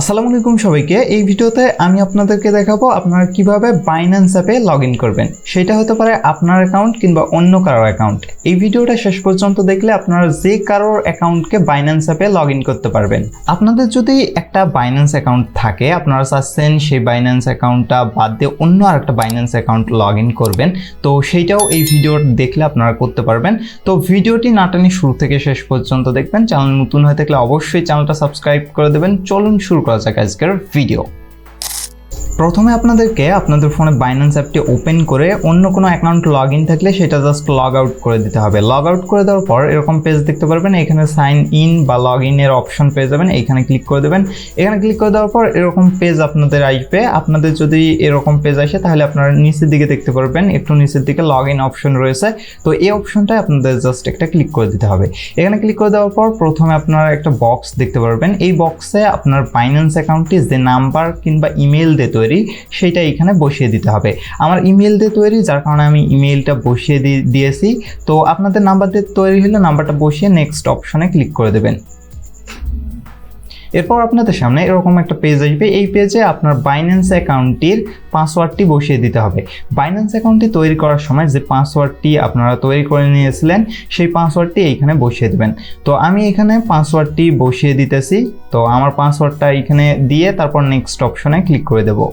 আসসালামু আলাইকুম সবাইকে। এই ভিডিওতে আমি আপনাদেরকে দেখাবো আপনারা কীভাবে বাইন্যান্স অ্যাপে লগ ইন করবেন। সেটা হতে পারে আপনার অ্যাকাউন্ট কিংবা অন্য কারোর অ্যাকাউন্ট এই ভিডিওটা শেষ পর্যন্ত দেখলে আপনারা যে কারোর অ্যাকাউন্টকে বাইন্যান্স অ্যাপে লগ ইন করতে পারবেন। আপনাদের যদি একটা বাইন্যান্স অ্যাকাউন্ট থাকে, আপনারা চাচ্ছেন সেই বাইন্যান্স অ্যাকাউন্টটা বাদ দিয়ে অন্য আর একটা বাইন্যান্স অ্যাকাউন্ট লগ ইন করবেন, তো সেইটাও এই ভিডিও দেখলে আপনারা করতে পারবেন। তো ভিডিওটি নাটানি শুরু থেকে শেষ পর্যন্ত দেখবেন। চ্যানেল নতুন হয়ে থাকলে অবশ্যই চ্যানেলটা সাবস্ক্রাইব করে দেবেন। চলুন শুরু করা যাক আজকের ভিডিও প্রথমে আপনাদেরকে আপনাদের ফোনে বাইন্যান্স অ্যাপটি ওপেন করে অন্য কোনো অ্যাকাউন্ট লগ ইন থাকলে সেটা জাস্ট লগ আউট করে দিতে হবে। লগ আউট করে দেওয়ার পর এরকম পেজ দেখতে পারবেন, এখানে সাইন ইন বা লগ ইনের অপশন পেয়ে যাবেন, এখানে ক্লিক করে দেবেন। এখানে ক্লিক করে দেওয়ার পর এরকম পেজ আপনাদের আসবে। আপনাদের যদি এরকম পেজ আসে তাহলে আপনারা নিচের দিকে দেখতে পারবেন, একটু নিচের দিকে লগ ইন অপশন রয়েছে। তো এই অপশনটায় আপনাদের জাস্ট একটা ক্লিক করে দিতে হবে। এখানে ক্লিক করে দেওয়ার পর প্রথমে আপনারা একটা বক্স দেখতে পারবেন। এই বক্সে আপনার বাইন্যান্স অ্যাকাউন্টটি যে নাম্বার কিংবা ইমেল দিয়ে তৈরি সেইটা এখানে বসিয়ে দিতে হবে। আমার ইমেল দিয়ে তৈরি, যার কারণে আমি ইমেলটা বসিয়ে দিয়ে দিয়েছি। তো আপনাদের নাম্বার দিয়ে তৈরি হলে নাম্বারটা বসিয়ে নেক্সট অপশনে ক্লিক করে দেবেন। এরপর আপনাদের সামনে এরকম একটা পেজ আসবে। এই পেজে আপনার বাইন্যান্স অ্যাকাউন্টটির পাসওয়ার্ডটি বসিয়ে দিতে হবে। বাইন্যান্স অ্যাকাউন্টটি তৈরি করার সময় যে পাসওয়ার্ডটি আপনারা তৈরি করে নিয়েছিলেন, সেই পাসওয়ার্ডটি এইখানে বসিয়ে দেবেন। তো আমি এখানে পাসওয়ার্ডটি বসিয়ে দিতেছি। তো আমার পাসওয়ার্ডটা এখানে দিয়ে তারপর নেক্সট অপশনে ক্লিক করে দেবো।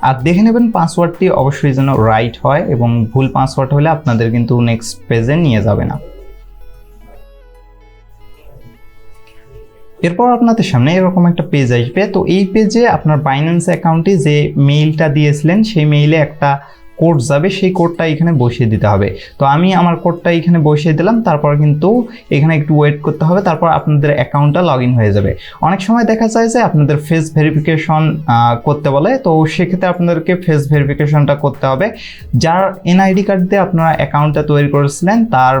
আর দেখে নেবেন পাসওয়ার্ডটি অবশ্যই যেন রাইট হয় এবং ভুল পাসওয়ার্ড হলে আপনাদের কিন্তু নেক্সট পেজে নিয়ে যাবে না। এরপর আপনাদের সামনে এরকম একটা পেজ আসবে। তো এই পেজে আপনার বাইন্যান্স অ্যাকাউন্টে যে মেইলটা দিয়েছিলেন, সেই মেইলে একটা কোড যাবে, সেই কোডটা এখানে বসিয়ে দিতে হবে। তো আমি আমার কোডটা এখানে বসিয়ে দিলাম, তারপর কিন্তু এখানে একটু ওয়েট করতে হবে, তারপর আপনাদের অ্যাকাউন্টটা লগ হয়ে যাবে। অনেক সময় দেখা যায় যে আপনাদের ফেস ভেরিফিকেশন করতে বলে, তো সেক্ষেত্রে আপনাদেরকে ফেস ভেরিফিকেশনটা করতে হবে। যার এনআইডি কার্ড দিয়ে আপনারা অ্যাকাউন্টটা তৈরি করেছিলেন, তার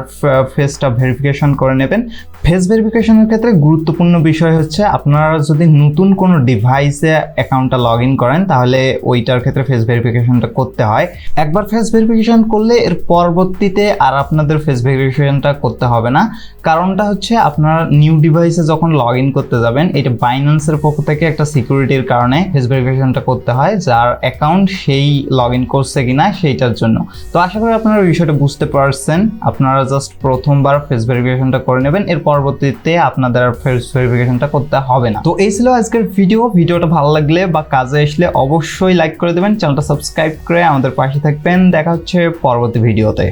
ফেসটা ভেরিফিকেশন করে নেবেন। ফেস ভেরিফিকেশনের ক্ষেত্রে গুরুত্বপূর্ণ বিষয় হচ্ছে, আপনারা যদি নতুন কোনো ডিভাইসে অ্যাকাউন্টটা লগ করেন, তাহলে ওইটার ক্ষেত্রে ফেস ভেরিফিকেশনটা করতে হয়। একবার ফেস ভেরিফিকেশন করলে এর পরবর্তীতে আর আপনাদের ফেস ভেরিফিকেশনটা করতে হবে না। কারণটা হচ্ছে আপনারা নিউ ডিভাইসে যখন লগ ইন করতে যাবেন, এটা বাইন্যান্সের পক্ষ থেকে একটা সিকিউরিটির কারণে ফেস ভেরিফিকেশনটা করতে হয়, যার অ্যাকাউন্ট সেই লগ ইন করছে কিনা সেইটার জন্য। তো আশা করি আপনারা বিষয়টা বুঝতে পারছেন। আপনারা জাস্ট প্রথমবার ফেস ভেরিফিকেশনটা করে নেবেন, এর পরবর্তীতে আপনাদের আর ফেস ভেরিফিকেশনটা করতে হবে না। তো এই ছিল আজকের ভিডিও ভিডিওটা ভালো লাগলে বা কাজে আসলে অবশ্যই লাইক করে দেবেন চ্যানেলটা সাবস্ক্রাইব করে আমাদের পাশে থাকবেন। দেখা হচ্ছে পরবর্তী ভিডিওতে।